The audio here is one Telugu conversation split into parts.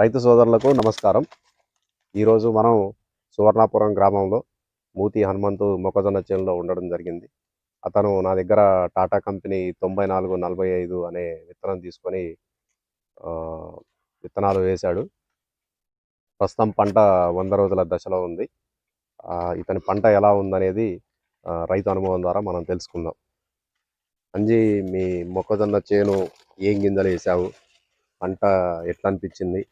రైతు సోదరులకు నమస్కారం. ఈరోజు మనం సువర్ణాపురం గ్రామంలో మూతి హనుమంతు మొక్కజొన్న చేనులో ఉండడం జరిగింది. అతను నా దగ్గర టాటా కంపెనీ తొంభై నాలుగు నలభై ఐదు అనే విత్తనం తీసుకొని విత్తనాలు వేశాడు. ప్రస్తుతం పంట వంద రోజుల దశలో ఉంది. ఇతని పంట ఎలా ఉందనేది రైతు అనుభవం ద్వారా మనం తెలుసుకుందాం. అంజీ మీ మొక్కజొన్న చేను ఏం గింజలు వేసావు పంట ఎట్లా అనిపించింది?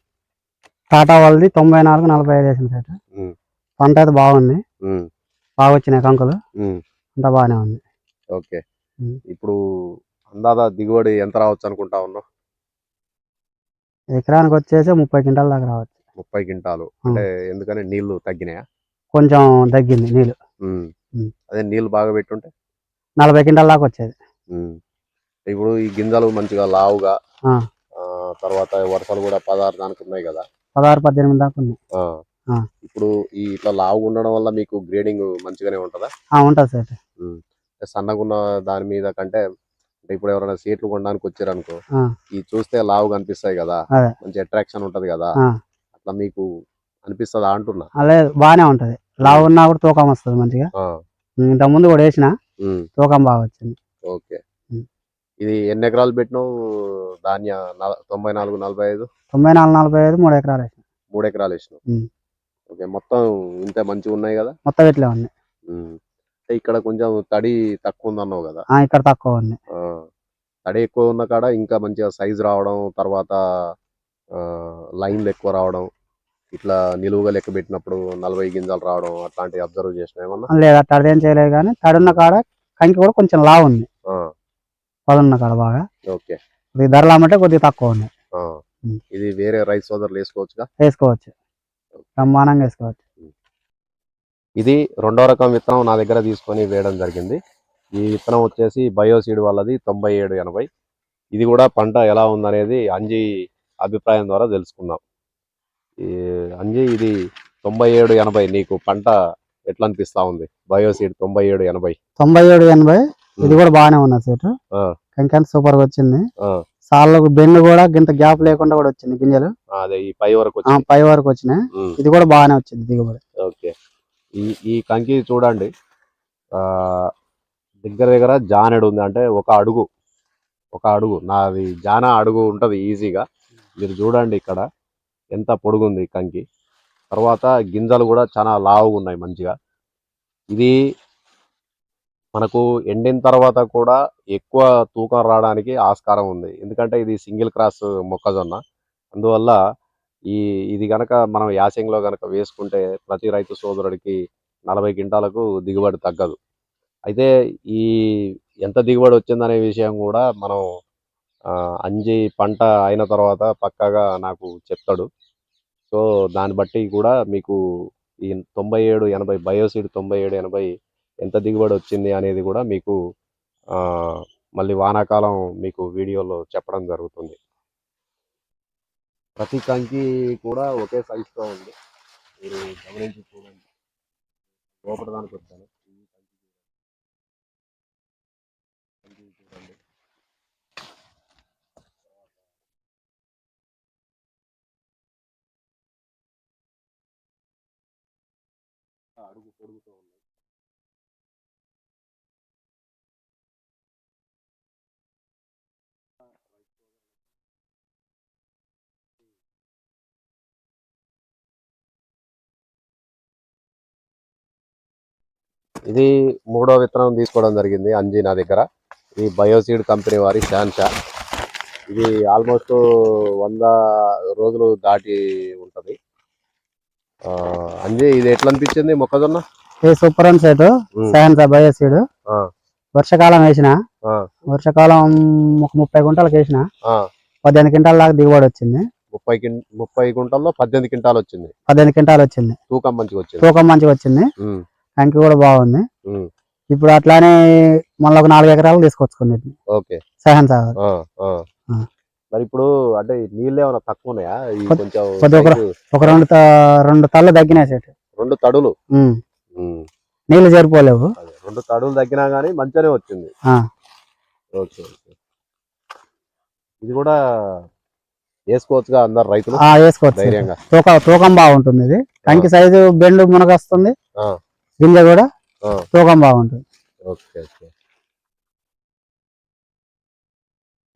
టాటా వాళ్ళది తొంభై నాలుగు నలభై ఐదు వేసింది ఉమ్, పంట అయితే బాగుంది. బాగా వచ్చినాయి కంకులు. అంత బాగానే ఉంది. ఓకే. ఇప్పుడు అందాదా దిగుబడి ఎంత రావచ్చు అనుకుంటా ఉన్నావు? ఎకరానికి వచ్చేసి ముప్పై క్వింటాల దాకా రావచ్చు. ముప్పై క్వింటాలు. అంటే ఎందుకని నీళ్ళు తగ్గినాయా? కొంచెం తగ్గింది. ఉమ్. అదే నీళ్ళు బాగా పెట్టుంటే? నలభై క్వింటాల దాకా వచ్చేది. ఇప్పుడు ఈ గింజలు మంచిగా లావుగా తర్వాత వర్షాలు కూడా పదహారు దానికి ఉన్నాయి కదా. పదహారు పద్దెనిమిది దాకా. ఆ. ఇప్పుడు ఈ ఇట్లా లావుగా ఉండడం వల్ల మీకు గ్రేడింగ్ మంచిగానే ఉంటుందా ఉంటుంది సార్ సన్నగా ఉన్న దాని మీద కంటే అంటే ఇప్పుడు ఎవరైనా సీట్లు కొనడానికి వచ్చారనుకో. ఈ చూస్తే లావు కనిపిస్తాయి కదా. మంచి అట్రాక్షన్ ఉంటది కదా. అట్లా మీకు అనిపిస్తుందా అంటున్నా అదే బాగానే ఉంటుంది లావు ఉన్నా కూడా తూకం వస్తుంది మంచిగా. ఇంత ముందు కూడా వేసిన. తూకం బాగా వచ్చింది ఓకే. ఇది ఎన్ని ఎకరాలు పెట్టినావు ధాన్య తొంభై నాలుగు నలభై ఐదు? తొంభై నాలుగు నలభై ఐదు మూడు ఎకరాలు వేసిన. మూడు ఎకరాలు వేసినావు? ఉమ్. ఓకే మొత్తం ఇంత మంచిగా ఉన్నాయి కదా? మొత్తం ఇట్లే. అంటే ఇక్కడ కొంచెం తడి తక్కువ ఉంది అన్నావు కదా? ఇక్కడ తక్కువ ఉంది. తడి ఎక్కువ ఉన్న కాడ ఇంకా మంచిగా సైజ్ రావడం తర్వాత లైన్లు ఎక్కువ రావడం ఇట్లా నిలువుగా లెక్క పెట్టినప్పుడు నలభై గింజలు రావడం అట్లాంటివి అబ్జర్వ్ చేసిన ఏమన్నా? లేదు అట్లా అదేం చేయలేదు కానీ తడున్న కాడ కంకి కూడా కొంచెం లావు ఉంది. ఆ, పదున్న కాడ బాగా. ఓకే. కొద్దిగా ధరలు అమ్మంటే కొద్దిగా తక్కువ. ఉమ్. ఇది వేరే రైతు సోదరులు వేసుకోవచ్చుగా? వేసుకోవచ్చు. బ్రహ్మాండంగా వేసుకోవచ్చు. ఇది రెండో రకం విత్తనం నా దగ్గర తీసుకొని వేయడం జరిగింది. ఈ విత్తనం వచ్చేసి బయోసీడ్ వాళ్ళది తొంభై ఏడు ఎనభై. ఇది కూడా పంట ఎలా ఉందనేది అంజీ అభిప్రాయం ద్వారా తెలుసుకుందాం. ఈ అంజీ ఇది తొంభై ఏడు ఎనభై. నీకు పంట ఎట్లా అనిపిస్తా ఉంది? బయోసీడ్ తొంభై ఏడు ఎనభై. తొంభై ఏడు ఎనభై. ఇది కూడా బాగానే ఉన్నది సీట్. కంకెంత సూపర్గా వచ్చింది. సార్లకు బెన్ను కూడా గింత గ్యాప్ లేకుండా కూడా వచ్చింది గింజలు. పై వరకు పై వరకు వచ్చినాయి. ఇది కూడా బాగానే వచ్చింది దిగుబడి. ఓకే. ఈ ఈ కంకి చూడండి. ఆ దగ్గర దగ్గర జానెడు ఉంది. అంటే ఒక అడుగు ఒక అడుగు. నాది జాన అడుగు ఉంటది ఈజీగా. మీరు చూడండి ఇక్కడ ఎంత పొడుగుంది కంకి. తర్వాత గింజలు కూడా చాలా లావుగా ఉన్నాయి మంచిగా. ఇది మనకు ఎండిన తర్వాత కూడా ఎక్కువ తూకం రావడానికి ఆస్కారం ఉంది. ఎందుకంటే ఇది సింగిల్ క్రాస్ మొక్కజొన్న. అందువల్ల ఈ ఇది కనుక మనం యాసంగిలో కనుక వేసుకుంటే ప్రతి రైతు సోదరుడికి నలభై క్వింటాలకు దిగుబడి తగ్గదు. అయితే ఈ ఎంత దిగుబడి వచ్చిందనే విషయం కూడా మనం అంజి పంట అయిన తర్వాత పక్కాగా నాకు చెప్తాడు. సో దాన్ని బట్టి కూడా మీకు ఈ తొంభై ఏడు ఎనభై బయోసీడ్ తొంభై ఏడు ఎనభై ఎంత దిగుబడి వచ్చింది అనేది కూడా మీకు మళ్ళీ వానాకాలం మీకు వీడియోలో చెప్పడం జరుగుతుంది. ప్రతి కంకి కూడా ఒకే సైజుతో ఉంది. మీరు గమనించి చూడండి. లోపల దానికి వచ్చాను. చూడండి. అడుగు పొడుగుతూ ఉంది. ఇది మూడో విత్తనం తీసుకోవడం జరిగింది అంజీ నా దగ్గర. ఇది బయోసీడ్ కంపెనీ వారి షాన్షా ఇది ఆల్మోస్ట్ వంద రోజులు దాటి ఉంటది. అంజీ ఇది ఎట్లా అనిపించింది మొక్కజొన్న? ఇది సూపర్ అని సైట్. Sign bioseed. వర్షాకాలం వేసిన వర్షాకాలం ఒక ముప్పై గుంటలకు వేసిన. పద్దెనిమిది క్వింటాల దాకా దిగుబడి వచ్చింది. ముప్పై ముప్పై గుంటల్లో పద్దెనిమిది క్వింటాలు వచ్చింది. పద్దెనిమిది క్వింటాలు వచ్చింది. తూకం మంచిగా వచ్చింది. తూకం మంచిగా వచ్చింది. కంకి కూడా బాగుంది. ఇప్పుడు అట్లానే మళ్ళీ ఒక నాలుగు ఎకరాలు తీసుకొచ్చుకునేది ఓకే. సహన్ సాగర్. మరి ఇప్పుడు అంటే నీళ్ళు ఏమైనా తక్కువ ఉన్నాయా? కొంచెం ఒక- రెండు రెండు తల్లు తగ్గినాయి సెట్ రెండు తడులు? నీళ్ళు సరిపోలేవు. రెండు తడులు తగ్గినా గానీ మంచిగానే వచ్చింది. ఆ. Okay okay. ఇది కూడా వేసుకోవచ్చుగా అందరు రైతులు? వేసుకోవచ్చు ధైర్యంగా. తూక తూకం బాగుంటుంది ఇది. కంకి సైజు బెండు మునగ వస్తుంది ఆ, గింజ కూడా. తూకం బాగుంటుంది ఓకే ఓకే